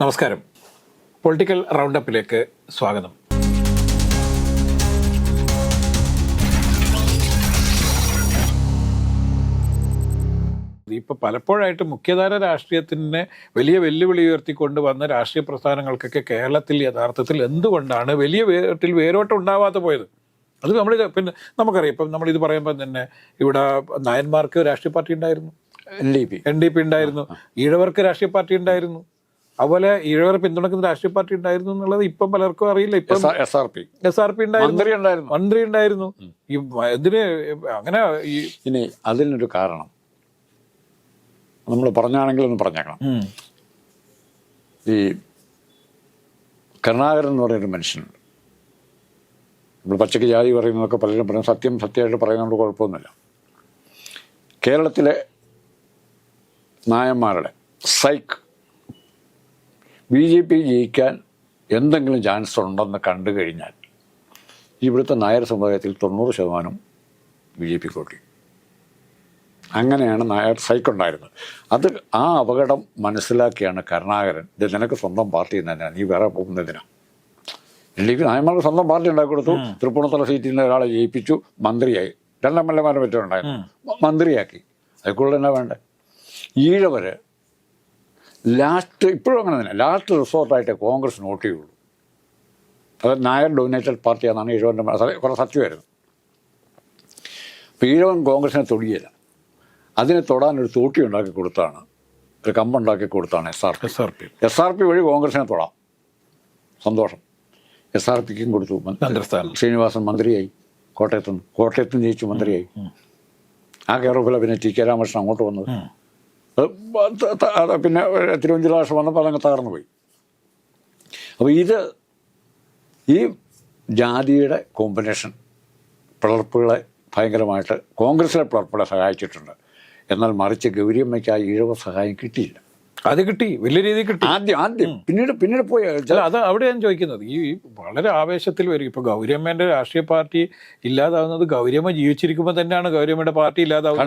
നമസ്കാരം. പൊളിറ്റിക്കൽ റൗണ്ടപ്പിലേക്ക് സ്വാഗതം. ഇപ്പൊ പലപ്പോഴായിട്ട് മുഖ്യധാര രാഷ്ട്രീയത്തിനെ വലിയ വെല്ലുവിളി ഉയർത്തിക്കൊണ്ട് വന്ന രാഷ്ട്രീയ പ്രസ്ഥാനങ്ങൾക്കൊക്കെ കേരളത്തിൽ യഥാർത്ഥത്തിൽ എന്തുകൊണ്ടാണ് വലിയ വേട്ടിൽ വേരോട്ടം ഉണ്ടാവാതെ പോയത്? അത് നമ്മൾ പിന്നെ നമുക്കറിയാം. ഇപ്പം നമ്മളിത് പറയുമ്പോൾ തന്നെ ഇവിടെ നായന്മാർക്ക് രാഷ്ട്രീയ പാർട്ടി ഉണ്ടായിരുന്നു. N D P. N D P ഉണ്ടായിരുന്നു. ഈഴവർക്ക് രാഷ്ട്രീയ പാർട്ടി ഉണ്ടായിരുന്നു. അതുപോലെ ഈഴവരെ പിന്തുണക്കുന്ന രാഷ്ട്രീയ പാർട്ടി ഉണ്ടായിരുന്നു എന്നുള്ളത് ഇപ്പം പലർക്കും അറിയില്ല. ഇപ്പം S R P. S R P ഉണ്ടായിരുന്നു. മന്ത്രി ഉണ്ടായിരുന്നു. മന്ത്രി ഉണ്ടായിരുന്നു. ഈ ഇതിന് അങ്ങനെ ഈ ഇനി അതിനൊരു കാരണം. നമ്മൾ പറഞ്ഞാണെങ്കിൽ ഒന്ന് പറഞ്ഞേക്കണം. ഈ കരുണാകരൻ എന്ന് പറയുന്നൊരു മനുഷ്യനുണ്ട് നമ്മൾ പച്ചയ്ക്ക് ജാതി പറയുന്നതൊക്കെ പലരും പറയും. സത്യം സത്യമായിട്ട് പറയുന്നതുകൊണ്ട് കുഴപ്പമൊന്നുമില്ല. കേരളത്തിലെ നായന്മാരുടെ സൈക്ക് ബി ജെ പി ജയിക്കാൻ എന്തെങ്കിലും ചാൻസ് ഉണ്ടെന്ന് കണ്ടു കഴിഞ്ഞാൽ ഇവിടുത്തെ നായർ സമുദായത്തിൽ തൊണ്ണൂറ് ശതമാനം ബി ജെ പി കോട്ടി. അങ്ങനെയാണ് നായർ സൈക്ക് ഉണ്ടായിരുന്നത്. അത് ആ അപകടം മനസ്സിലാക്കിയാണ് കരുണാകരൻ. ഇത് നിനക്ക് സ്വന്തം പാർട്ടി തന്നെയാണ്. നീ വേറെ പോകുന്നതിനാ എനിക്ക് നായന്മാർക്ക് സ്വന്തം പാർട്ടി ഉണ്ടാക്കി കൊടുത്തു. തൃപ്പൂണിത്തുറ സീറ്റിൽ നിന്ന് ഒരാളെ ജയിപ്പിച്ചു. മന്ത്രിയായി. രണ്ട് എം എൽ എമാരെ പറ്റുണ്ടായിരുന്നു മന്ത്രിയാക്കി. അതിക്കുള്ള തന്നെ വേണ്ടേ? ഈഴവര് ലാസ്റ്റ് ഇപ്പോഴും അങ്ങനെ തന്നെ. ലാസ്റ്റ് റിസോർട്ടായിട്ട് കോൺഗ്രസ് നോട്ട് ചെയ്യുള്ളൂ അത് നായർ ഡൊമിനേറ്റഡ് പാർട്ടിയാണെന്നാണ് ഈഴവന്റെ കുറേ സത്യമായിരുന്നു. അപ്പോൾ ഈഴവൻ കോൺഗ്രസിനെ തൊടിയില്ല. അതിനെ തൊടാൻ ഒരു തോട്ടി ഉണ്ടാക്കി കൊടുത്താണ്. ഒരു കമ്പുണ്ടാക്കി കൊടുത്താണ് S R P S R P S R P വഴി കോൺഗ്രസിനെ തൊടാം. സന്തോഷം. എസ് ആർ പിക്കും കൊടുത്തു. ശ്രീനിവാസൻ മന്ത്രിയായി. കോട്ടയത്തുനിന്ന്. കോട്ടയത്തുനിന്ന് കോട്ടയത്ത് നിന്ന് ജയിച്ചു മന്ത്രിയായി ആ കേരളത്തിലെ പിന്നെ ടി കെ രാമകൃഷ്ണൻ അങ്ങോട്ട് വന്നത് അത് പിന്നെ തിരുവഞ്ചൂർ ഭാഷ വന്നപ്പോൾ അതങ്ങ് തകർന്നു പോയി. അപ്പോൾ ഇത് ഈ ജാതിയുടെ കോമ്പിനേഷൻ പിളർപ്പുകളെ ഭയങ്കരമായിട്ട് കോൺഗ്രസിലെ പിളർപ്പുകളെ സഹായിച്ചിട്ടുണ്ട്. എന്നാൽ മറിച്ച് ഗൗരിയമ്മയ്ക്ക് ആ ഈഴവ സഹായം കിട്ടിയില്ല. അത് കിട്ടി വലിയ രീതിയിൽ കിട്ടി. ആദ്യം ആദ്യം. പിന്നീട് പിന്നീട് പോയി അത് അവിടെ ഞാൻ ചോദിക്കുന്നത്. ഈ വളരെ ആവേശത്തിൽ വരും. ഇപ്പൊ ഗൗരിയമ്മേന്റെ രാഷ്ട്രീയ പാർട്ടി ഇല്ലാതാവുന്നത് ഗൗരിയമ്മ ജീവിച്ചിരിക്കുമ്പോൾ തന്നെയാണ് ഗൗരിയമ്മയുടെ പാർട്ടി ഇല്ലാതാവുന്നത്.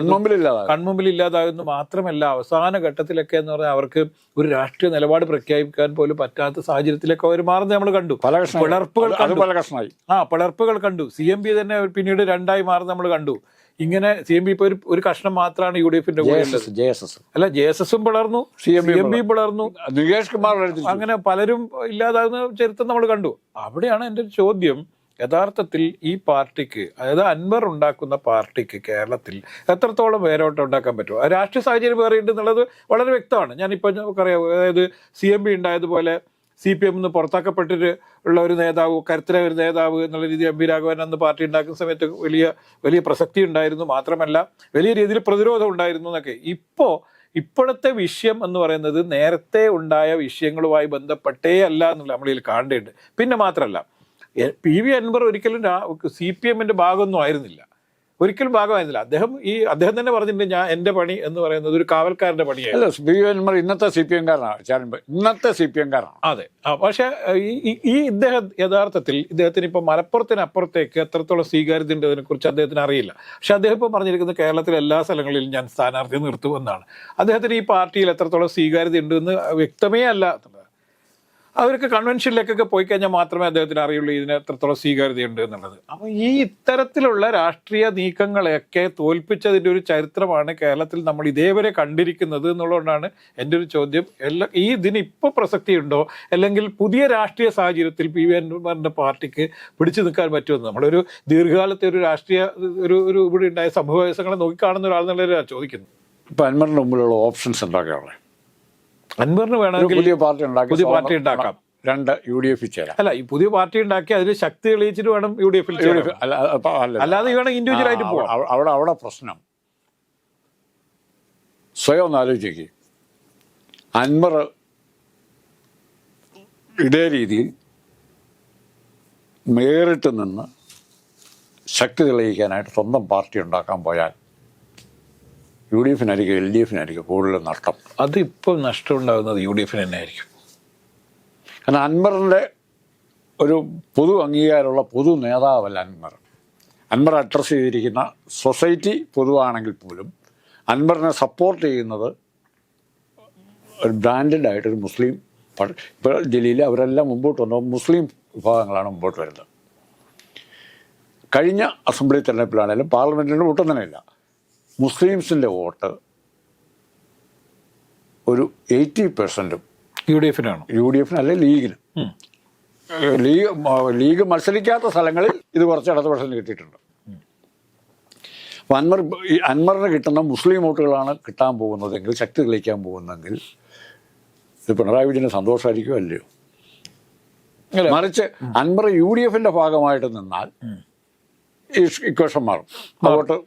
കൺമുമ്പിൽ ഇല്ലാതാകുന്നു മാത്രമല്ല അവസാന ഘട്ടത്തിലൊക്കെ എന്ന് പറഞ്ഞാൽ അവർക്ക് ഒരു രാഷ്ട്രീയ നിലപാട് പ്രഖ്യാപിക്കാൻ പോലും പറ്റാത്ത സാഹചര്യത്തിലൊക്കെ അവർ മാറുന്നത് നമ്മൾ കണ്ടു. പിളർപ്പുകൾ കണ്ടു. ആ പിളർപ്പുകൾ കണ്ടു. സി എം പി തന്നെ പിന്നീട് രണ്ടായി മാറുന്നത് നമ്മൾ കണ്ടു. ഇങ്ങനെ സി എം പി ഇപ്പൊ ഒരു ഒരു കഷ്ണം മാത്രമാണ് യു ഡി എഫിന്റെ ജെ കൂടെ അല്ല ജെ എസ് എസും പിളർന്നു സി എം എം പി പിളർന്നു. നികേഷ് കുമാർ അങ്ങനെ പലരും ഇല്ലാതാകുന്ന ചരിത്രം നമ്മൾ കണ്ടു. അവിടെയാണ് എന്റെ ഒരു ചോദ്യം. യഥാർത്ഥത്തിൽ ഈ പാർട്ടിക്ക് അതായത് അൻവർ ഉണ്ടാക്കുന്ന പാർട്ടിക്ക് കേരളത്തിൽ എത്രത്തോളം വേരോട്ടം ഉണ്ടാക്കാൻ പറ്റുമോ ആ രാഷ്ട്രീയ സാഹചര്യം വേറെ ഉണ്ട് എന്നുള്ളത് വളരെ വ്യക്തമാണ്. ഞാനിപ്പോൾ നമുക്കറിയാം. അതായത് സി എം പി ഉണ്ടായതുപോലെ സി പി എം പുറത്താക്കപ്പെട്ടിട്ട് ഉള്ള ഒരു നേതാവ് കരുത്തര ഒരു നേതാവ് എന്നുള്ള രീതിയിൽ എം പി രാഘവൻ അന്ന് പാർട്ടി ഉണ്ടാക്കുന്ന സമയത്ത് വലിയ വലിയ പ്രസക്തി ഉണ്ടായിരുന്നു. മാത്രമല്ല വലിയ രീതിയിൽ പ്രതിരോധം ഉണ്ടായിരുന്നു എന്നൊക്കെ. ഇപ്പോൾ ഇപ്പോഴത്തെ വിഷയം എന്ന് പറയുന്നത് നേരത്തെ ഉണ്ടായ വിഷയങ്ങളുമായി ബന്ധപ്പെട്ടേ അല്ല എന്നുള്ള നമ്മളിൽ കാണേണ്ടത് പിന്നെ മാത്രമല്ല പി വി അൻവർ ഒരിക്കലും സി പി എമ്മിന്റെ ഭാഗമൊന്നും ആയിരുന്നില്ല. ഒരിക്കലും ഭാഗമായിരുന്നില്ല. അദ്ദേഹം ഈ അദ്ദേഹം തന്നെ പറഞ്ഞിട്ടുണ്ട് ഞാൻ എന്റെ പണി എന്ന് പറയുന്നത് ഒരു കാവൽക്കാരന്റെ പണിയാണ് അല്ല ബി ഇന്നത്തെ സി പി എംകാരനാണ് ചാരൻ ഇന്നത്തെ സി പി എംകാരനാണ്. അതെ. പക്ഷേ ഈ- ഇദ്ദേഹം യഥാർത്ഥത്തിൽ ഇദ്ദേഹത്തിന് ഇപ്പൊ മലപ്പുറത്തിനപ്പുറത്തേക്ക് എത്രത്തോളം സ്വീകാര്യത ഉണ്ട് അതിനെക്കുറിച്ച് അദ്ദേഹത്തിന് അറിയില്ല. പക്ഷെ അദ്ദേഹം ഇപ്പൊ പറഞ്ഞിരിക്കുന്നത് കേരളത്തിലെ എല്ലാ സ്ഥലങ്ങളിലും ഞാൻ സ്ഥാനാർത്ഥി നിർത്തുമെന്നാണ്. അദ്ദേഹത്തിന് ഈ പാർട്ടിയിൽ എത്രത്തോളം സ്വീകാര്യത ഉണ്ടെന്ന് വ്യക്തമേ അല്ല. അവർക്ക് കൺവെൻഷനിലേക്കൊക്കെ പോയി കഴിഞ്ഞാൽ മാത്രമേ അദ്ദേഹത്തിന് അറിയുള്ളൂ ഇതിന് എത്രത്തോളം സ്വീകാര്യതയുണ്ട് എന്നുള്ളത്. അപ്പോൾ ഈ ഇത്തരത്തിലുള്ള രാഷ്ട്രീയ നീക്കങ്ങളെയൊക്കെ തോൽപ്പിച്ചതിന്റെ ഒരു ചരിത്രമാണ് കേരളത്തിൽ നമ്മൾ ഇതേവരെ കണ്ടിരിക്കുന്നത് എന്നുള്ളതുകൊണ്ടാണ് എന്റെ ഒരു ചോദ്യം. എല്ലാ ഈ ഇതിന് ഇപ്പോൾ പ്രസക്തിയുണ്ടോ? അല്ലെങ്കിൽ പുതിയ രാഷ്ട്രീയ സാഹചര്യത്തിൽ പി വി അൻമാറിന്റെ പാർട്ടിക്ക് പിടിച്ചു നിൽക്കാൻ പറ്റുമെന്ന്? നമ്മളൊരു ദീർഘകാലത്തെ ഒരു രാഷ്ട്രീയ ഒരു ഒരു ഇവിടെ ഉണ്ടായ സംഭവ വികാസങ്ങളെ നോക്കിക്കാണുന്ന ഒരാൾ എന്നുള്ളവരാണ് ചോദിക്കുന്നത്. ഇപ്പം അൻവറിന്റെ മുമ്പിലുള്ള ഓപ്ഷൻസ് എന്തൊക്കെയാണ്? അൻവറിന് വേണമെങ്കിൽ പുതിയ പാർട്ടി ഉണ്ടാക്കി പുതിയ പാർട്ടി ഉണ്ടാക്കാം. രണ്ട് യു ഡി എഫിൽ ചേരാം. അല്ല ഈ പുതിയ പാർട്ടി ഉണ്ടാക്കി അതിൽ ശക്തി തെളിയിച്ചിട്ട് വേണം യു ഡി എഫിൽ. അല്ലാതെ വേണം ഇൻഡിവിജ്വൽ ആയിട്ട് പോകാം അവിടെ അവിടെ പ്രശ്നം. സ്വയം ഒന്ന് ആലോചിക്ക്. അൻവർ ഇതേ രീതിയിൽ നേരിട്ട് നിന്ന് ശക്തി തെളിയിക്കാനായിട്ട് സ്വന്തം പാർട്ടി ഉണ്ടാക്കാൻ പോയാൽ യു ഡി എഫിനായിരിക്കും എൽ ഡി എഫിനായിരിക്കും കൂടുതൽ നഷ്ടം. അതിപ്പോൾ നഷ്ടം ഉണ്ടാകുന്നത് യു ഡി എഫിന് തന്നെ ആയിരിക്കും കാരണം അൻവറിന്റെ ഒരു പൊതു അംഗീകാരമുള്ള പൊതു നേതാവല്ല അൻവർ. അൻവർ അഡ്രസ്സ് ചെയ്തിരിക്കുന്ന സൊസൈറ്റി പൊതുവാണെങ്കിൽ പോലും അൻവറിനെ സപ്പോർട്ട് ചെയ്യുന്നത് ഒരു ബ്രാൻഡഡ് ആയിട്ടൊരു മുസ്ലിം ഇപ്പോൾ ജില്ലയിൽ അവരെല്ലാം മുമ്പോട്ട് വന്നു. മുസ്ലിം വിഭാഗങ്ങളാണ് മുമ്പോട്ട് വരുന്നത്. കഴിഞ്ഞ അസംബ്ലി തെരഞ്ഞെടുപ്പിലാണെങ്കിലും പാർലമെന്റിന്റെ ഒട്ടും തന്നെയില്ല മുസ്ലിംസിന്റെ വോട്ട് ഒരു എയ്റ്റി പെർസെന്റും യു ഡി എഫിനാണ്? യു ഡി എഫിന് അല്ലെ ലീഗിന്. ലീഗ് ലീഗ് മത്സരിക്കാത്ത സ്ഥലങ്ങളിൽ ഇത് കുറച്ച് ഇടതുപക്ഷത്തിന് കിട്ടിയിട്ടുണ്ട്. അപ്പോൾ അൻവർ അൻവറിന് കിട്ടുന്ന മുസ്ലിം വോട്ടുകളാണ് കിട്ടാൻ പോകുന്നതെങ്കിൽ ശക്തി തെളിയിക്കാൻ പോകുന്നതെങ്കിൽ ഇത് പിണറായി വിജയന് സന്തോഷമായിരിക്കും അല്ലയോ? മറിച്ച് അൻവർ യു ഡി എഫിന്റെ ഭാഗമായിട്ട് നിന്നാൽ ഇക്വേഷൻ മാറും.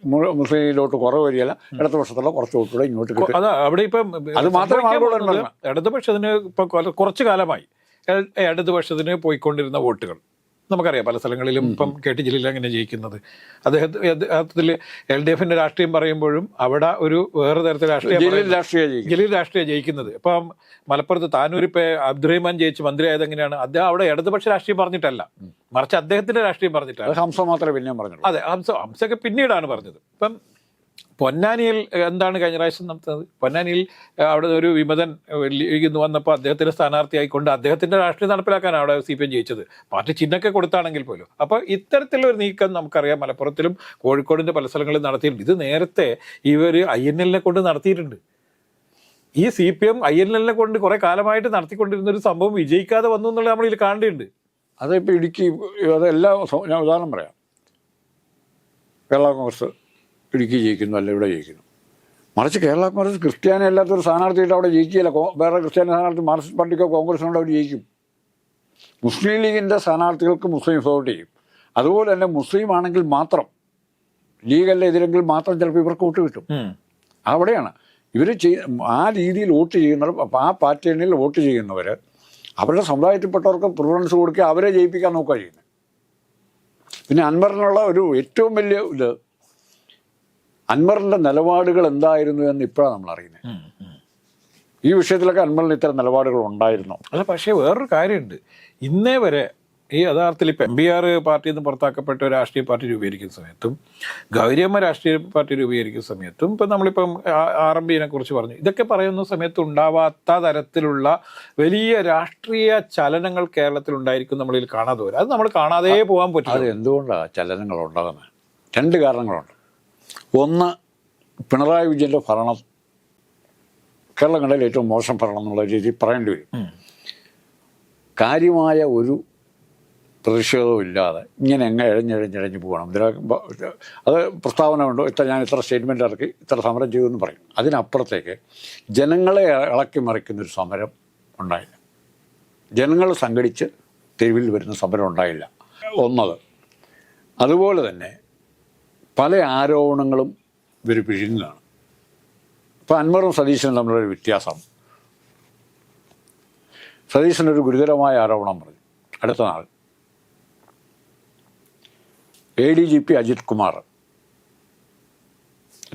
മു- മുസ്ലിമിലോട്ട് കുറവ് വരികയല്ല. ഇടതുപക്ഷത്തുള്ള കുറച്ച് വോട്ടുകൂടെ ഇങ്ങോട്ട് കിട്ടും. അതാ അവിടെ ഇപ്പം അത് മാത്രമേ. ഇടതുപക്ഷത്തിന് ഇപ്പൊ കുറച്ചു കാലമായി. ഇടതുപക്ഷത്തിന് പോയിക്കൊണ്ടിരുന്ന വോട്ടുകൾ. നമുക്കറിയാം പല സ്ഥലങ്ങളിലും ഇപ്പം കെ ടി ജലീൽ അങ്ങനെ ജയിക്കുന്നത്. അദ്ദേഹത്തിന് അദ്ദേഹത്തിൽ എൽ ഡി എഫിന്റെ രാഷ്ട്രീയം പറയുമ്പോഴും അവിടെ ഒരു വേറെ തരത്തിലെ രാഷ്ട്രീയം ജലീൽ രാഷ്ട്രീയ ജയിക്കുന്നത്. ഇപ്പം മലപ്പുറത്ത് താനൂർ ഇപ്പൊ അബ്ദുറഹ്മാൻ ജയിച്ച് മന്ത്രിയായത് എങ്ങനെയാണ്? അദ്ദേഹം അവിടെ ഇടതുപക്ഷ രാഷ്ട്രീയം പറഞ്ഞിട്ടല്ല. മറിച്ച് അദ്ദേഹത്തിന്റെ രാഷ്ട്രീയം പറഞ്ഞിട്ടാണ്. ഹംസ മാത്രമേ പിന്നെയും പറഞ്ഞു അതെ ഹംസ ഹംസൊക്കെ പിന്നീടാണ് പറഞ്ഞത്. ഇപ്പം പൊന്നാനിയിൽ എന്താണ് കഴിഞ്ഞ പ്രാവശ്യം നടത്തുന്നത് പൊന്നാനിയിൽ അവിടെ ഒരു വിമതൻ ലീഗിൽ വന്നപ്പോൾ അദ്ദേഹത്തിന്റെ സ്ഥാനാർത്ഥിയായിക്കൊണ്ട് അദ്ദേഹത്തിന്റെ രാഷ്ട്രീയം നടപ്പിലാക്കാനാണ് അവിടെ സി പി എം ജയിച്ചത്. പാർട്ടി ചിഹ്നമൊക്കെ കൊടുത്താണെങ്കിൽ പോലും. അപ്പോൾ ഇത്തരത്തിലൊരു നീക്കം നമുക്കറിയാം. മലപ്പുറത്തിലും കോഴിക്കോടിന്റെ പല സ്ഥലങ്ങളിലും നടത്തിയിട്ടുണ്ട്. ഇത് നേരത്തെ ഇവർ ഐ എൻ എല്ലിനെ കൊണ്ട് നടത്തിയിട്ടുണ്ട്. ഈ C P M I N എല്ലിനെ കൊണ്ട് കുറേ കാലമായിട്ട് നടത്തിക്കൊണ്ടിരുന്ന ഒരു സംഭവം വിജയിക്കാതെ വന്നു എന്നുള്ളത് നമ്മൾ ഇതിൽ കാണേണ്ടതുണ്ട് അതിപ്പോൾ ഇടുക്കി അതെല്ലാം ഞാൻ ഉദാഹരണം പറയാം. കേരള കോൺഗ്രസ് ഇടുക്കി ജയിക്കുന്നു അല്ല ഇവിടെ ജയിക്കുന്നു. മറിച്ച് കേരള കോൺഗ്രസ് ക്രിസ്ത്യാനി അല്ലാത്തൊരു സ്ഥാനാർത്ഥിയിട്ട് അവിടെ ജയിക്കുകയില്ല. വേറെ ക്രിസ്ത്യാനി സ്ഥാനാർത്ഥി മാർക്സിസ്റ്റ് പാർട്ടിക്കോ കോൺഗ്രസിനോട് അവിടെ ജയിക്കും. മുസ്ലിം ലീഗിന്റെ സ്ഥാനാർത്ഥികൾക്ക് മുസ്ലിം സപ്പോർട്ട് ചെയ്യും. അതുപോലെ തന്നെ മുസ്ലിം ആണെങ്കിൽ മാത്രം ലീഗല്ല എതിരെങ്കിൽ മാത്രം ചിലപ്പോൾ ഇവർക്ക് വോട്ട് കിട്ടും. അവിടെയാണ്. ഇവർ ചെയ് ആ രീതിയിൽ വോട്ട് ചെയ്യുന്നവർ ആ പാറ്റേണിൽ വോട്ട് ചെയ്യുന്നവർ അവരുടെ സമുദായത്തിൽപ്പെട്ടവർക്ക് പ്രിഫറൻസ് കൊടുക്കുക അവരെ ജയിപ്പിക്കാൻ നോക്കുക ചെയ്യുന്നത്. പിന്നെ അൻവറിനുള്ള ഒരു ഏറ്റവും വലിയ ഇത് അൻവറിന്റെ നിലപാടുകൾ എന്തായിരുന്നു എന്ന് ഇപ്പോഴാണ് നമ്മൾ അറിയുന്നത്. ഈ വിഷയത്തിലൊക്കെ അൻവറിന് ഇത്തരം നിലപാടുകൾ ഉണ്ടായിരുന്നു? അല്ല പക്ഷേ വേറൊരു കാര്യമുണ്ട്. ഇന്നേ വരെ ഈ യഥാർത്ഥത്തിൽ ഇപ്പം എം ബി ആർ പാർട്ടിയിൽ നിന്ന് പുറത്താക്കപ്പെട്ട ഒരു രാഷ്ട്രീയ പാർട്ടി രൂപീകരിക്കുന്ന സമയത്തും ഗൗരിയമ്മ രാഷ്ട്രീയ പാർട്ടി രൂപീകരിക്കുന്ന സമയത്തും ഇപ്പം നമ്മളിപ്പം ആർ എം ബിനെ കുറിച്ച് പറഞ്ഞു. ഇതൊക്കെ പറയുന്ന സമയത്ത് ഉണ്ടാവാത്ത തരത്തിലുള്ള വലിയ രാഷ്ട്രീയ ചലനങ്ങൾ കേരളത്തിൽ ഉണ്ടായിരിക്കും നമ്മളിൽ കാണാതെ വരും. അത് നമ്മൾ കാണാതെ പോകാൻ പറ്റും അത് എന്തുകൊണ്ടാണ് ചലനങ്ങൾ ഉണ്ടാകുന്നത്? രണ്ട് കാരണങ്ങളുണ്ട്. ഒന്ന് പിണറായി വിജയന്റെ ഭരണം. കേരളം കണ്ടതിൽ ഏറ്റവും മോശം ഭരണം എന്നുള്ള രീതിയിൽ പറയേണ്ടി വരും. കാര്യമായ ഒരു പ്രതിഷേധവും ഇല്ലാതെ ഇങ്ങനെ എങ്ങനെ എഴഞ്ഞെഴഞ്ഞെഴഞ്ഞ് പോകണം. ഇതിനൊക്കെ അത് പ്രസ്താവന ഉണ്ടോ? ഇത്ര ഞാൻ ഇത്ര സ്റ്റേറ്റ്മെന്റ് ഇറക്കി ഇത്ര സമരം ചെയ്തു എന്ന് പറയും. അതിനപ്പുറത്തേക്ക് ജനങ്ങളെ ഇളക്കി മറിക്കുന്നൊരു സമരം ഉണ്ടായില്ല. ജനങ്ങൾ സംഘടിച്ച് തെരുവിൽ വരുന്ന സമരം ഉണ്ടായില്ല. ഒന്നത്. അതുപോലെ തന്നെ പല ആരോപണങ്ങളും ഇവർ പിഴിഞ്ഞാണ് ഇപ്പോൾ അൻവറും സതീശനും തമ്മിലൊരു വ്യത്യാസം. സതീശനൊരു ഗുരുതരമായ ആരോപണം പറഞ്ഞു അടുത്ത നാൾ. A D G P Ajith Kumar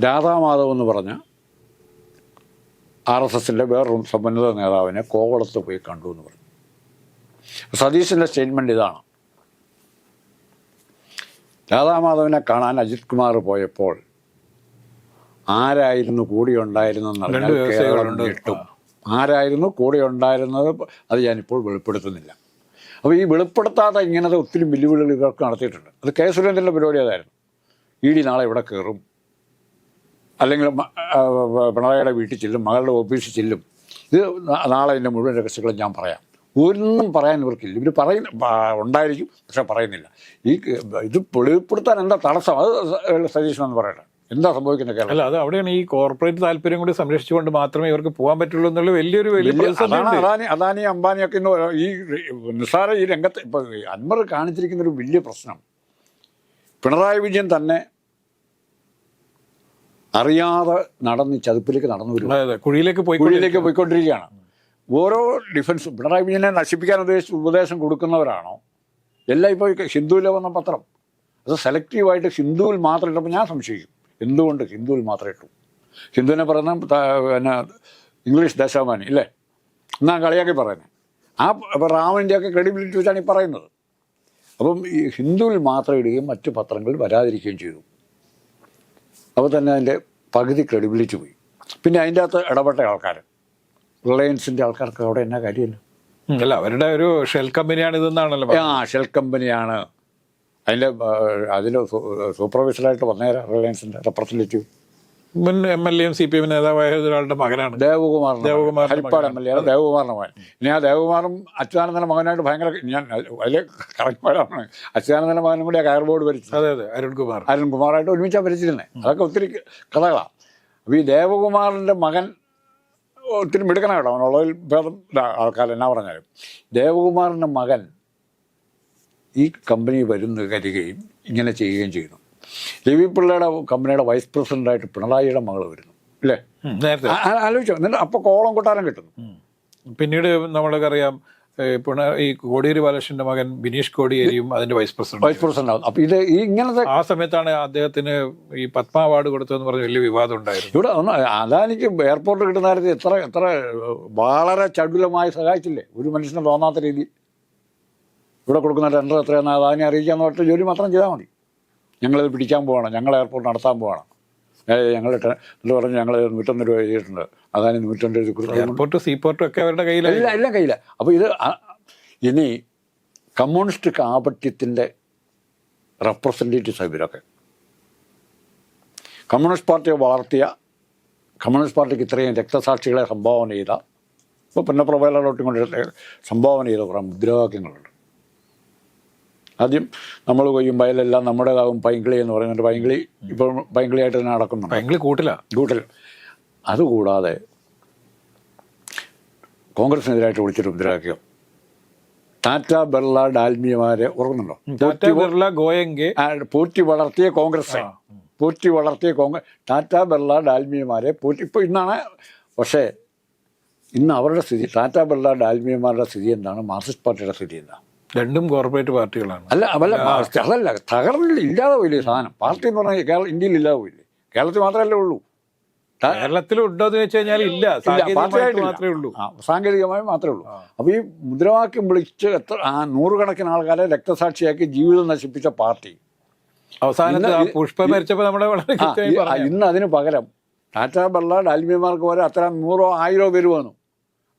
Radhamadhav എന്ന് പറഞ്ഞ ആർ എസ് എസിന്റെ വേറൊരു സമ്പന്നത നേതാവിനെ കോവളത്ത് പോയി കണ്ടു എന്ന് പറഞ്ഞു. സതീശന്റെ സ്റ്റേറ്റ്മെന്റ് ഇതാണ്. രാധാമാധവനെ കാണാൻ അജിത് കുമാർ പോയപ്പോൾ ആരായിരുന്നു കൂടി. കിട്ടും ആരായിരുന്നു കൂടെ ഉണ്ടായിരുന്നത് അത് ഞാനിപ്പോൾ വെളിപ്പെടുത്തുന്നില്ല. അപ്പോൾ ഈ വെളിപ്പെടുത്താതെ ഇങ്ങനത്തെ ഒത്തിരി വെല്ലുവിളികൾ ഇവർക്ക് നടത്തിയിട്ടുണ്ട്. അത് കെ സുരേന്ദ്രന്റെ പരിപാടി അതായിരുന്നു. ഇ ഡി നാളെ ഇവിടെ കയറും. അല്ലെങ്കിൽ പിണറായിയുടെ വീട്ടിൽ ചെല്ലും മകളുടെ ഓഫീസിൽ ചെല്ലും. ഇത് നാളെ എന്റെ മുഴുവൻ രഹസ്യങ്ങളും ഞാൻ പറയാം. ഒന്നും പറയാൻ ഇവർക്കില്ല. ഇവർ പറയുന്ന ഉണ്ടായിരിക്കും പക്ഷെ പറയുന്നില്ല. ഈ ഇത് വെളിപ്പെടുത്താൻ എന്താ തടസ്സം? അത് സജീഷൻ എന്ന് പറയട്ടെ. എന്താ സംഭവിക്കുന്നത് കേരളം അല്ല അത് അവിടെയാണ് ഈ കോർപ്പറേറ്റ് താല്പര്യം കൂടി സംരക്ഷിച്ചുകൊണ്ട് മാത്രമേ ഇവർക്ക് പോകാൻ പറ്റുള്ളൂ എന്നുള്ള വലിയൊരു വലിയ. അദാനി അദാനി അംബാനിയൊക്കെ ഈ നിസ്സാര ഈ രംഗത്ത് ഇപ്പൊ അൻവർ കാണിച്ചിരിക്കുന്ന ഒരു വലിയ പ്രശ്നം. പിണറായി വിജയൻ തന്നെ അറിയാതെ നടന്ന് ചതുപ്പിലേക്ക് നടന്നു. കുഴിയിലേക്ക് പോയി കുഴിയിലേക്ക് പോയിക്കൊണ്ടിരിക്കുകയാണ്. ഓരോ ഡിഫൻസ് പിണറായി വിജയനെ നശിപ്പിക്കാൻ ഉദ്ദേശിച്ച് ഉപദേശം കൊടുക്കുന്നവരാണോ? എല്ലാം ഇപ്പോൾ ഹിന്ദുവിലെ വന്ന പത്രം. അത് സെലക്റ്റീവായിട്ട് ഹിന്ദുവിൽ മാത്രം ഇട്ടപ്പോൾ ഞാൻ സംശയിക്കും. എന്തുകൊണ്ട് ഹിന്ദുവിൽ മാത്രം ഇട്ടു? ഹിന്ദുവിനെ പറയുന്ന പിന്നെ ഇംഗ്ലീഷ് ദേശാഭിമാനി ഇല്ലേ? എന്നാ കളിയാക്കി പറയുന്നത് ആ റാമിന്റെ ഒക്കെ ക്രെഡിബിലിറ്റി വെച്ചാണ് ഈ പറയുന്നത്. അപ്പം ഈ ഹിന്ദുവിൽ മാത്രം ഇടുകയും മറ്റു പത്രങ്ങളിൽ വരാതിരിക്കുകയും ചെയ്തു. അപ്പോൾ തന്നെ അതിന്റെ പകുതി ക്രെഡിബിലിറ്റി പോയി. പിന്നെ അതിന്റെ അകത്ത് ഇടപെട്ട ആൾക്കാർ റിലയൻസിന്റെ ആൾക്കാർക്ക് അവിടെ എന്നാ കാര്യമില്ല. അല്ല അവരുടെ ഒരു ഷെൽ കമ്പനിയാണ് ഇതെന്നാണല്ലോ ആ ഷെൽ കമ്പനിയാണ്. അതിന്റെ അതിൽ സൂപ്പർവൈസറായിട്ട് വന്നേരാ റിലയൻസിന്റെ റെപ്രസെന്റേറ്റീവ് മുൻ എം എൽ എയും സി പി എം നേതാവായ ഒരാളുടെ മകനാണ്. Devakumar Devakumar Harippad M L A ദേവകുമാറിന്റെ മകൻ. ഇനി ആ ദേവകുമാറും അച്യുതാനന്ദന്റെ മകനായിട്ട് ഭയങ്കര ഞാൻ വലിയ കറക്റ്റാണ് അച്യുതാനന്ദന്റെ മകനും കൂടി ആ കയർ ബോർഡ് ഭരിച്ചത്. അതെ അതെ. അരുൺകുമാർ അരുൺകുമാറായിട്ട് ഒരുമിച്ചാണ് ഭരിച്ചിരുന്നത് അതൊക്കെ ഒത്തിരി കഥകളാണ് അപ്പോൾ ഈ ദേവകുമാറിന്റെ മകൻ ഒത്തിരി മിടുക്കണ കേട്ടോ. അവനുള്ളതിൽ ഭേദം ആൾക്കാർ എന്നാ പറഞ്ഞാലും. ദേവകുമാറിന്റെ മകൻ ഈ കമ്പനി വരുന്ന കരുകയും ഇങ്ങനെ ചെയ്യുകയും ചെയ്യുന്നു. രവി പിള്ളയുടെ കമ്പനിയുടെ വൈസ് പ്രസിഡന്റായിട്ട് പിണറായിയുടെ മകൾ വരുന്നു. അല്ലേ ആലോചിച്ചോ. എന്നിട്ട് അപ്പോൾ കോളം കൊട്ടാരം കിട്ടുന്നു. പിന്നീട് നമ്മൾക്കറിയാം പിണ ഈ കോടിയേരി ബാലകൃഷ്ണന്റെ മകൻ ബിനീഷ് കോടിയേരിയും അതിന്റെ വൈസ് പ്രസിഡന്റ് വൈസ് പ്രസിഡന്റ് ആവും. അപ്പൊ ഇത് ഈ ഇങ്ങനത്തെ ആ സമയത്താണ് അദ്ദേഹത്തിന് ഈ പത്മ അവാർഡ് കൊടുത്തതെന്ന് പറഞ്ഞ വലിയ വിവാദം ഉണ്ടായിരുന്നു. ഇവിടെ ഒന്ന് അദാനിക്ക് എയർപോർട്ട് കിട്ടുന്ന കാര്യത്തിൽ എത്ര എത്ര വളരെ ചടുലമായി സഹായിച്ചില്ലേ? ഒരു മനുഷ്യന് തോന്നാത്ത രീതി ഇവിടെ കൊടുക്കുന്ന ടെൻഡർ എത്രയാണ് അദാനി അറിയിക്കാന്ന് പറഞ്ഞിട്ട് ജോലി മാത്രം ചെയ്താൽ മതി. ഞങ്ങളിത് പിടിക്കാൻ പോവാണ്. ഞങ്ങൾ എയർപോർട്ട് നടത്താൻ പോവാണ്. ഞങ്ങൾ എന്നിട്ട് പറഞ്ഞ് ഞങ്ങൾ നൂറ്റൊന്ന് രൂപ എഴുതിയിട്ടുണ്ട്. അതാണ് നൂറ്റൊന്ന് രൂപ എയർപോർട്ട് എയർപോർട്ടും സീപോർട്ടും ഒക്കെ അവരുടെ കയ്യിൽ എല്ലാം എല്ലാം അപ്പോൾ ഇത് ഇനി കമ്മ്യൂണിസ്റ്റ് കാപട്യത്തിന്റെ റെപ്രസെന്റേറ്റീവ്സ് ഇവരൊക്കെ കമ്മ്യൂണിസ്റ്റ് പാർട്ടിയെ വളർത്തിയ കമ്മ്യൂണിസ്റ്റ് പാർട്ടിക്ക് ഇത്രയും രക്തസാക്ഷികളെ സംഭാവന ചെയ്ത ഇപ്പോൾ പുന്നപ്രവേലോട്ടും കൊണ്ട് സംഭാവന ചെയ്ത കുറേ മുദ്രാവാക്യങ്ങളുണ്ട്. ആദ്യം നമ്മൾ കൊയ്യും വയലെല്ലാം നമ്മുടേതാകും പൈങ്കിളി എന്ന് പറയുന്നുണ്ട് പൈങ്കിളി ഇപ്പോൾ പൈങ്കിളിയായിട്ട് തന്നെ നടക്കുന്നുണ്ട് പൈങ്കിളി കൂട്ടില്ല കൂട്ടിൽ. അതുകൂടാതെ കോൺഗ്രസിനെതിരായിട്ട് വിളിച്ചിട്ട് മുദ്രാവാക്യം. ടാറ്റ ബിർള ഡാൽമിയമാരെ ഓർക്കുന്നുണ്ടോ? ടാറ്റ ബിർള ഗോയങ്കെ. പൂറ്റി പോറ്റി വളർത്തിയ കോൺഗ്രസ്. പോറ്റി വളർത്തിയ കോൺഗ്രസ് ടാറ്റ ബിർള ഡാൽമിയമാരെ പോറ്റി ഇപ്പോൾ ഇന്നാണ് പക്ഷേ ഇന്ന് അവരുടെ സ്ഥിതി ടാറ്റ ബിർള ഡാൽമിയമാരുടെ സ്ഥിതി എന്താണ്? മാർക്സിസ്റ്റ് പാർട്ടിയുടെ സ്ഥിതി എന്താണ്? രണ്ടും കോർപ്പറേറ്റ് പാർട്ടികളാണ്. അല്ല അല്ല അതല്ല തകർന്നില്ല ഇല്ലാതെ പോയില്ലേ സാധനം. പാർട്ടി എന്ന് പറഞ്ഞാൽ കേരള ഇന്ത്യയിൽ ഇല്ലാതെ പോയില്ലേ? കേരളത്തിൽ മാത്രമല്ലേ ഉള്ളൂ. കേരളത്തിൽ ഉണ്ടോ എന്ന് വെച്ച് കഴിഞ്ഞാൽ ഇല്ല. മാത്രമേ ഉള്ളൂ. സാങ്കേതികമായി മാത്രമേ ഉള്ളൂ. അപ്പോൾ ഈ മുദ്രാവാക്യം വിളിച്ച് എത്ര ആ നൂറുകണക്കിന് ആൾക്കാരെ രക്തസാക്ഷിയാക്കി ജീവിതം നശിപ്പിച്ച പാർട്ടി. അവസാനം പുഷ്പം മരിച്ചപ്പോ നമ്മുടെ വളരെ ഇന്ന് അതിന് പകരം ടാറ്റ ബിർള ഡാൽമിയമാർക്ക് വരെ അത്ര നൂറോ ആയിരോ പേര് വന്നു.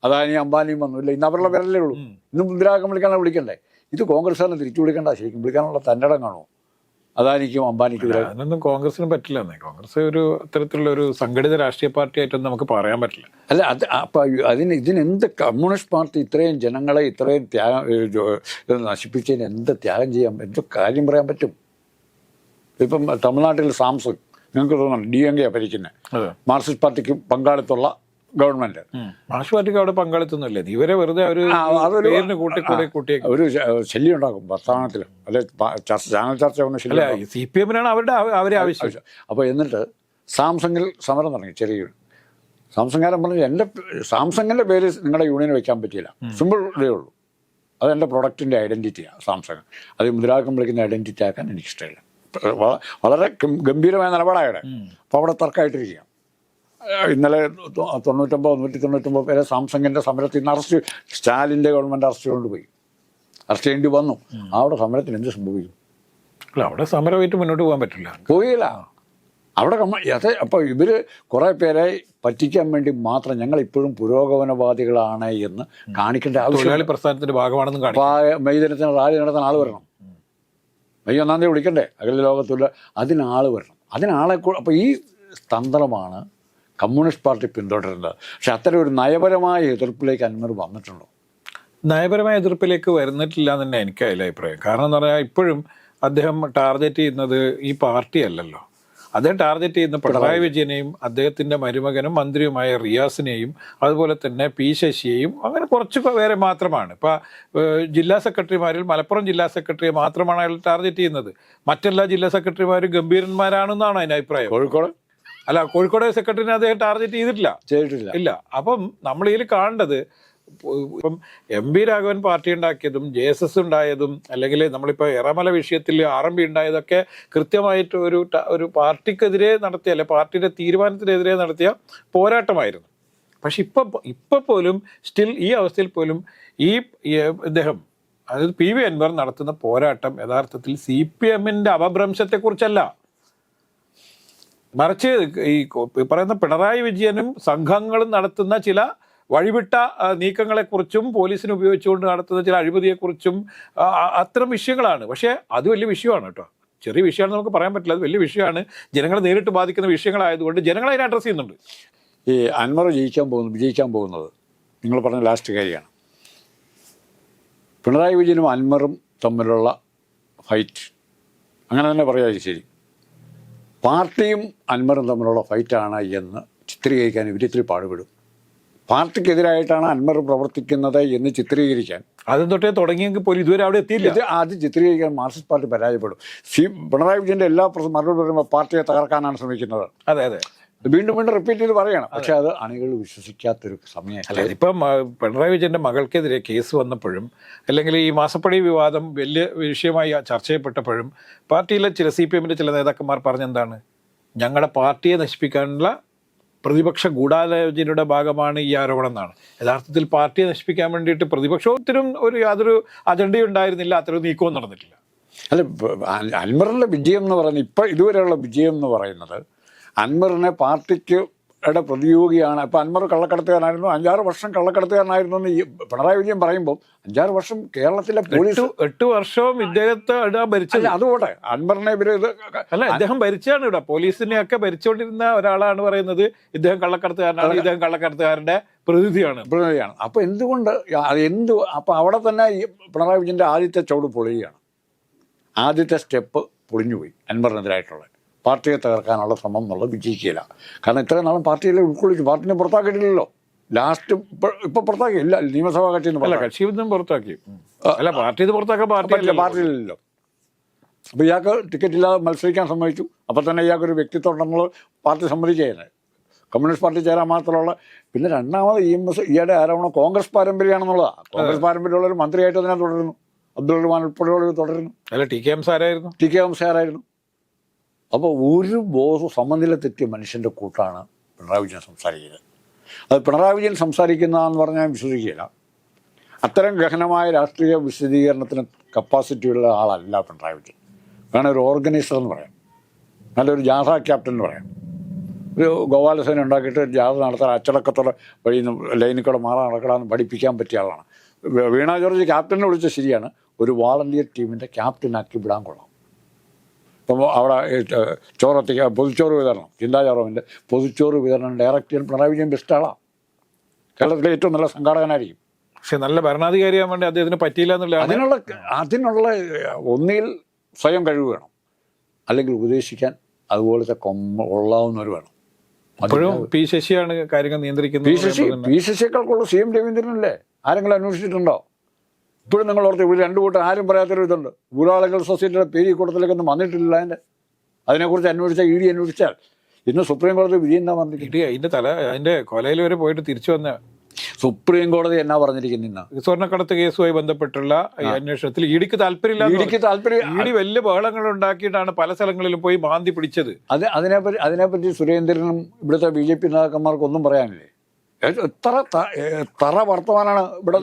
അദാനി അംബാനിയും വന്നു. ഇല്ല ഇന്ന് അവരുടെ വിരലേ ഉള്ളൂ. ഇന്ന് മുദ്രാവാക്യം വിളിക്കാനാണ് വിളിക്കണ്ടേ? ഇത് കോൺഗ്രസ്സുകാരനെ തിരിച്ചു വിളിക്കണ്ട ശരിക്കും വിളിക്കാനുള്ള തന്നിടം കാണുമോ? അദാനിക്കും അംബാനിക്കും ഇവരെ അതിനൊന്നും കോൺഗ്രസിന് പറ്റില്ല. കോൺഗ്രസ് ഒരു അത്തരത്തിലുള്ള ഒരു സംഘടിത രാഷ്ട്രീയ പാർട്ടി ആയിട്ടൊന്നും നമുക്ക് പറയാൻ പറ്റില്ല. അല്ല അത് അപ്പൊ അതിന് ഇതിന് എന്ത് കമ്മ്യൂണിസ്റ്റ് പാർട്ടി ഇത്രയും ജനങ്ങളെ ഇത്രയും ത്യാഗം നശിപ്പിച്ചതിന് എന്ത് ത്യാഗം ചെയ്യാൻ എന്ത് കാര്യം പറയാൻ പറ്റും? ഇപ്പം തമിഴ്നാട്ടിൽ സാംസങ് നിങ്ങൾക്ക് തോന്നുന്നു ഡി എൻ കെ ഭരിക്കുന്നത് മാർക്സിസ്റ്റ് പാർട്ടിക്ക് പങ്കാളിത്തമുള്ള ഗവൺമെന്റ്. മാഷ് പാർട്ടിക്ക് അവിടെ പങ്കാളിത്തൊന്നുമില്ല ഇവരെ വെറുതെ അവർ പേരിന് കൂട്ടി കൂടി കൂട്ടിയേക്കും. ഒരു ശല്യം ഉണ്ടാക്കും പ്രസ്ഥാനത്തിൽ അല്ലെ ചർച്ച ചാനൽ ചർച്ച ഒന്നും ശല്യ സി പി എമ്മിനാണ് അവരുടെ അവരെ ആവശ്യം. അപ്പൊ അപ്പോൾ എന്നിട്ട് സാംസങ്ങിൽ സമരം തുടങ്ങി ചെറിയ സാംസങ്കാരൻ പറഞ്ഞു എന്റെ സാംസങ്ങിന്റെ പേര് നിങ്ങളുടെ യൂണിയൻ വെക്കാൻ പറ്റിയില്ല. സിമ്പിൾ ഇതേ ഉള്ളൂ. അത് എന്റെ പ്രൊഡക്റ്റിന്റെ ഐഡന്റിറ്റിയാണ് സാംസങ്. അത് മുദ്രാക്കം വിളിക്കുന്ന ഐഡന്റിറ്റി ആക്കാൻ എനിക്കിഷ്ടമില്ല വളരെ ഗംഭീരമായ നിലപാടായ അപ്പോൾ അവിടെ തർക്കമായിട്ടിരിക്കുക ഏഹ് ഇന്നലെ തൊണ്ണൂറ്റൊമ്പത് നൂറ്റി തൊണ്ണൂറ്റൊമ്പത് പേരെ സാംസങ്ങിന്റെ സമരത്തിൽ നിന്ന് അറസ്റ്റ് സ്റ്റാലിന്റെ ഗവൺമെന്റ് അറസ്റ്റ് കൊണ്ടുപോയി അറസ്റ്റ് ചെയ്യേണ്ടി വന്നു. അവിടെ സമരത്തിന് എന്ത് സംഭവിക്കും? അല്ല അവിടെ സമരമായിട്ട് മുന്നോട്ട് പോകാൻ പറ്റില്ല. പോയില്ല. അവിടെ അത് അപ്പോൾ ഇവർ കുറേ പേരെ പറ്റിക്കാൻ വേണ്ടി മാത്രം ഞങ്ങൾ ഇപ്പോഴും പുരോഗമനവാദികളാണ് എന്ന് കാണിക്കേണ്ട ആവശ്യം പ്രസ്ഥാനത്തിന്റെ പ്രസ്ഥാനത്തിന്റെ ഭാഗമാണെന്നും മെയ് ദിനത്തിന് റാലി നടത്താൻ ആൾ വരണം. മെയ് ഒന്നാം തീയതി വിളിക്കണ്ടേ? അകല ലോകത്തുള്ള അതിനാൾ വരണം. അതിനാളെ അപ്പോൾ ഈ തന്ത്രമാണ് കമ്മ്യൂണിസ്റ്റ് പാർട്ടി പിന്തുടരുന്നത് പക്ഷെ അത്തരം ഒരു നയപരമായ എതിർപ്പിലേക്ക് അന്മർ വന്നിട്ടുണ്ടോ? നയപരമായ എതിർപ്പിലേക്ക് വരുന്നിട്ടില്ല എന്ന് തന്നെ എനിക്ക് അതിൽ അഭിപ്രായം. കാരണം എന്ന് പറഞ്ഞാൽ ഇപ്പോഴും അദ്ദേഹം ടാർഗറ്റ് ചെയ്യുന്നത് ഈ പാർട്ടി അല്ലല്ലോ. അദ്ദേഹം ടാർഗറ്റ് ചെയ്യുന്ന പിണറായി വിജയനെയും അദ്ദേഹത്തിന്റെ മരുമകനും മന്ത്രിയുമായ റിയാസിനെയും അതുപോലെ തന്നെ പി ശശിയെയും അങ്ങനെ കുറച്ച് പേരെ മാത്രമാണ്. ഇപ്പോൾ ജില്ലാ സെക്രട്ടറിമാരിൽ മലപ്പുറം ജില്ലാ സെക്രട്ടറിയെ മാത്രമാണ് അയാൾ ടാർഗറ്റ് ചെയ്യുന്നത്. മറ്റെല്ലാ ജില്ലാ സെക്രട്ടറിമാരും ഗംഭീരന്മാരാണെന്നാണ് അതിന്റെ അഭിപ്രായം. കോഴിക്കോട്? അല്ല കോഴിക്കോട് സെക്രട്ടറിനെ അദ്ദേഹം ടാർഗറ്റ് ചെയ്തിട്ടില്ല. ചെയ്തിട്ടില്ല. ഇല്ല. അപ്പം നമ്മൾ ഇതിൽ കാണേണ്ടത് ഇപ്പം എം ബി രാഘവൻ പാർട്ടി ഉണ്ടാക്കിയതും ജെ എസ് എസ് ഉണ്ടായതും അല്ലെങ്കിൽ നമ്മളിപ്പോൾ എറമല വിഷയത്തിൽ ആർ എം പി ഉണ്ടായതൊക്കെ കൃത്യമായിട്ട് ഒരു ഒരു പാർട്ടിക്കെതിരെ നടത്തിയ അല്ലെ പാർട്ടിയുടെ തീരുമാനത്തിനെതിരെ നടത്തിയ പോരാട്ടമായിരുന്നു. പക്ഷെ ഇപ്പം ഇപ്പം പോലും സ്റ്റിൽ ഈ അവസ്ഥയിൽ പോലും ഈ ഇദ്ദേഹം അതായത് പി വി അൻവർ നടത്തുന്ന പോരാട്ടം യഥാർത്ഥത്തിൽ സി പി എമ്മിന്റെ അപഭ്രംശത്തെക്കുറിച്ചല്ല. മറിച്ച് ഈ പറയുന്ന പിണറായി വിജയനും സംഘങ്ങളും നടത്തുന്ന ചില വഴിവിട്ട നീക്കങ്ങളെക്കുറിച്ചും പോലീസിനെ ഉപയോഗിച്ചുകൊണ്ട് നടത്തുന്ന ചില അഴിമതിയെക്കുറിച്ചും അത്തരം വിഷയങ്ങളാണ്. പക്ഷേ അത് വലിയ വിഷയമാണ് കേട്ടോ. ചെറിയ വിഷയമാണെന്ന് നമുക്ക് പറയാൻ പറ്റില്ല. അത് വലിയ വിഷയമാണ്. ജനങ്ങളെ നേരിട്ട് ബാധിക്കുന്ന വിഷയങ്ങളായതുകൊണ്ട് ജനങ്ങൾ അതിനെ അഡ്രസ്സ് ചെയ്യുന്നുണ്ട്. ഈ അൻവർ ജയിക്കാൻ പോകുന്നു വിജയിക്കാൻ പോകുന്നത് നിങ്ങൾ പറഞ്ഞ ലാസ്റ്റ് കാര്യമാണ്. പിണറായി വിജയനും അന്മറും തമ്മിലുള്ള ഫൈറ്റ് അങ്ങനെ തന്നെ പറയാം ശരി. പാർട്ടിയും അൻവറും തമ്മിലുള്ള ഫൈറ്റാണ് എന്ന് ചിത്രീകരിക്കാൻ ഇവരിത്തിരി പാടുപെടും. പാർട്ടിക്കെതിരായിട്ടാണ് അൻവർ പ്രവർത്തിക്കുന്നത് എന്ന് ചിത്രീകരിക്കാൻ. അതും തൊട്ടേ തുടങ്ങിയെങ്കിൽ പോലും ഇതുവരെ അവിടെ എത്തിയില്ല. ആദ്യം ചിത്രീകരിക്കാൻ മാർക്സിസ്റ്റ് പാർട്ടി പരാജയപ്പെടും. സി പിണറായി വിജയന്റെ എല്ലാ പ്രശ്നം മറുപടി പറയുമ്പോൾ പാർട്ടിയെ തകർക്കാനാണ് ശ്രമിക്കുന്നത്. അതെ അതെ. വീണ്ടും വീണ്ടും റിപ്പീറ്റ് ചെയ്ത് പറയണം. പക്ഷെ അത് അണികൾ വിശ്വസിക്കാത്തൊരു സമയം അല്ല ഇപ്പം പിണറായി വിജയന്റെ മകൾക്കെതിരെ കേസ് വന്നപ്പോഴും അല്ലെങ്കിൽ ഈ മാസപ്പടി വിവാദം വലിയ വിഷയമായി ചർച്ച ചെയ്യപ്പെട്ടപ്പോഴും പാർട്ടിയിലെ ചില സി പി എമ്മിന്റെ ചില നേതാക്കന്മാർ പറഞ്ഞെന്താണ്? ഞങ്ങളുടെ പാർട്ടിയെ നശിപ്പിക്കാനുള്ള പ്രതിപക്ഷ ഗൂഢാലോചനയുടെ ഭാഗമാണ് ഈ ആരോപണം എന്നാണ്. യഥാർത്ഥത്തിൽ പാർട്ടിയെ നശിപ്പിക്കാൻ വേണ്ടിയിട്ട് പ്രതിപക്ഷത്തിനും ഒരു യാതൊരു അജണ്ടയും ഉണ്ടായിരുന്നില്ല അത്തരം നീക്കവും നടന്നിട്ടില്ല. അല്ല ബ- വിജയം എന്ന് പറയുന്നത് ഇപ്പം ഇതുവരെയുള്ള വിജയം എന്ന് പറയുന്നത് അൻവറിനെ പാർട്ടിക്ക് യുടെ പ്രതിയോഗിയാണ്. ഇപ്പം അൻവർ കള്ളക്കടത്തുകാരനായിരുന്നു. അഞ്ചാറ് വർഷം കള്ളക്കടത്തുകാരനായിരുന്നു എന്ന് ഈ പിണറായി വിജയൻ പറയുമ്പോൾ അഞ്ചാറ് വർഷം കേരളത്തിലെ പോലീസ് എട്ട് വർഷവും ഇദ്ദേഹത്തെ ഭരിച്ചത്. അതുകൂടെ അൻവറിനെ ഇവർ ഇത് അല്ല അദ്ദേഹം ഭരിച്ചാണ് ഇവിടെ. പോലീസിനെ ഒക്കെ ഭരിച്ചുകൊണ്ടിരുന്ന ഒരാളാണ് പറയുന്നത്. ഇദ്ദേഹം കള്ളക്കടത്തുകാരനാണ്. ഇദ്ദേഹം കള്ളക്കടത്തുകാരന്റെ പ്രതിനിധിയാണ്. പ്രതിനിധിയാണ്. അപ്പോൾ എന്തുകൊണ്ട് എന്ത് അപ്പോൾ അവിടെ തന്നെ ഈ പിണറായി വിജയന്റെ ആദ്യത്തെ ചുവട് പൊളിയാണ് ആദ്യത്തെ സ്റ്റെപ്പ് പൊളിഞ്ഞുപോയി അൻവറിനെതിരായിട്ടുള്ള പാർട്ടിയെ തകർക്കാനുള്ള ശ്രമം എന്നുള്ളത് വിജയിക്കില്ല കാരണം ഇത്രയും നാളും പാർട്ടിയിലെ ഉൾക്കൊള്ളിച്ചു പാർട്ടിനെ പുറത്താക്കിയിട്ടില്ലല്ലോ. ലാസ്റ്റ് ഇപ്പൊ ഇപ്പൊ പുറത്താക്കി. ഇല്ല നിയമസഭാ കക്ഷി കക്ഷി പുറത്താക്കി. അല്ല പാർട്ടി പുറത്താക്കാൻ പാർട്ടി പറ്റില്ല പാർട്ടിയിലില്ലല്ലോ. അപ്പോൾ ഇയാൾക്ക് ടിക്കറ്റ് ഇല്ലാതെ മത്സരിക്കാൻ സമ്മതിച്ചു. അപ്പോൾ തന്നെ ഇയാൾക്കൊരു വ്യക്തിത്വം നമ്മൾ പാർട്ടി സമ്മതിക്കുന്നത് കമ്മ്യൂണിസ്റ്റ് പാർട്ടി ചേരാൻ മാത്രമുള്ള പിന്നെ രണ്ടാമത് ഇ എം എസ് ഇയാളുടെ ആരോപണം കോൺഗ്രസ് പാരമ്പര്യമാണെന്നുള്ളതാണ് കോൺഗ്രസ് പാരമ്പര്യമുള്ള ഒരു മന്ത്രിയായിട്ട് തന്നെ തുടരുന്നു. അബ്ദുൾ റഹ്മാൻ ഉൾപ്പെടെയുള്ളവർ തുടരുന്നു. അല്ല ടി കെ എം സാറായിരുന്നു ടി കെ ഹംസയാറായിരുന്നു അപ്പോൾ ഒരു ബോസ് സമനില തെറ്റിയ മനുഷ്യന്റെ കൂട്ടാണ് പിണറായി വിജയൻ സംസാരിക്കുന്നത്. അത് പിണറായി വിജയൻ സംസാരിക്കുന്നതെന്ന് പറഞ്ഞാൽ വിശ്വസിക്കില്ല അത്തരം ഗഹനമായ രാഷ്ട്രീയ വിശദീകരണത്തിന് കപ്പാസിറ്റിയുള്ള ആളല്ല പിണറായി വിജയൻ. വേണം ഒരു ഓർഗനൈസർ എന്ന് പറയാം. നല്ലൊരു ജാഥ ക്യാപ്റ്റൻ എന്ന് പറയാം. ഒരു ഗോപാലസേന ഉണ്ടാക്കിയിട്ട് ജാഥ നടത്താൻ അച്ചടക്കത്തോടെ വഴി ലൈനിൽ മാറാൻ നടക്കണമെന്ന് പഠിപ്പിക്കാൻ പറ്റിയ ആളാണ്. വീണ ജോർജ് ക്യാപ്റ്റനെ വിളിച്ചത് ശരിയാണ്. ഒരു വാളണ്ടിയർ ടീമിന്റെ ക്യാപ്റ്റനാക്കി വിടാൻ കൊള്ളാം. ഇപ്പം അവിടെ ചോറത്തേക്ക് പൊതുച്ചോറ് ചോറെത്തിക്കുക പൊതിച്ചോറ് വിതരണം. ചിന്താ പൊതുച്ചോറ് വിതരണം ഡയറക്റ്റ് ചെയ്യാൻ പിണറായി വിജയൻ ബെസ്റ്റ് ആളാണ് കേരളത്തിലെ ഏറ്റവും നല്ല സംഘാടകനായിരിക്കും. പക്ഷെ നല്ല ഭരണാധികാരിയാൻ വേണ്ടി അദ്ദേഹത്തിന് പറ്റിയില്ല എന്നുള്ള അതിനുള്ള അതിനുള്ള ഒന്നിൽ സ്വയം കഴിവ് വേണം. അല്ലെങ്കിൽ ഉപദേശിക്കാൻ അതുപോലത്തെ കൊമ്മ കൊള്ളാവുന്നവർ വേണം. അപ്പോഴും പി ശശിയാണ് കാര്യങ്ങൾ നിയന്ത്രിക്കുന്നത് പി ശശി പി ശശിയേക്കാൾക്കുള്ള സി എം രവീന്ദ്രനല്ലേ? ആരെങ്കിലും അന്വേഷിച്ചിട്ടുണ്ടോ? ഇപ്പോഴും നിങ്ങൾ ഓർത്ത് ഇവിടെ രണ്ടു കൂട്ടം ആരും പറയാത്തൊരു ഇതുണ്ട്. ഊരാളുകൾ സൊസൈറ്റിയുടെ പേര് ഈ കൂട്ടത്തിലേക്കൊന്നും വന്നിട്ടില്ല അതിന്റെ. അതിനെക്കുറിച്ച് അന്വേഷിച്ചാൽ ഇ ഡി അന്വേഷിച്ചാൽ. ഇന്ന് സുപ്രീം കോടതി വിധി പറഞ്ഞിരിക്കുന്നത് ഇടി അതിന്റെ തല അതിന്റെ കൊലയിൽ വരെ പോയിട്ട് തിരിച്ചു വന്ന സുപ്രീം കോടതി എന്നാ പറഞ്ഞിരിക്കുന്നത് ഇന്ന്? സ്വർണക്കടത്ത് കേസുമായി ബന്ധപ്പെട്ടുള്ള ഈ അന്വേഷണത്തിൽ ഇടിക്ക് താല്പര്യമില്ല ഇടിക്ക് താല്പര്യം ഇടി വലിയ ബഹളങ്ങൾ ഉണ്ടാക്കിയിട്ടാണ് പല സ്ഥലങ്ങളിലും പോയി മാന്തി പിടിച്ചത്. അത് അതിനെപ്പറ്റി അതിനെപ്പറ്റി സുരേന്ദ്രനും ഇവിടുത്തെ ബി ജെ പി നേതാക്കന്മാർക്കൊന്നും പറയാനില്ലേ? എത്ര തറ വർത്തമാനാണ് ഇവിടെ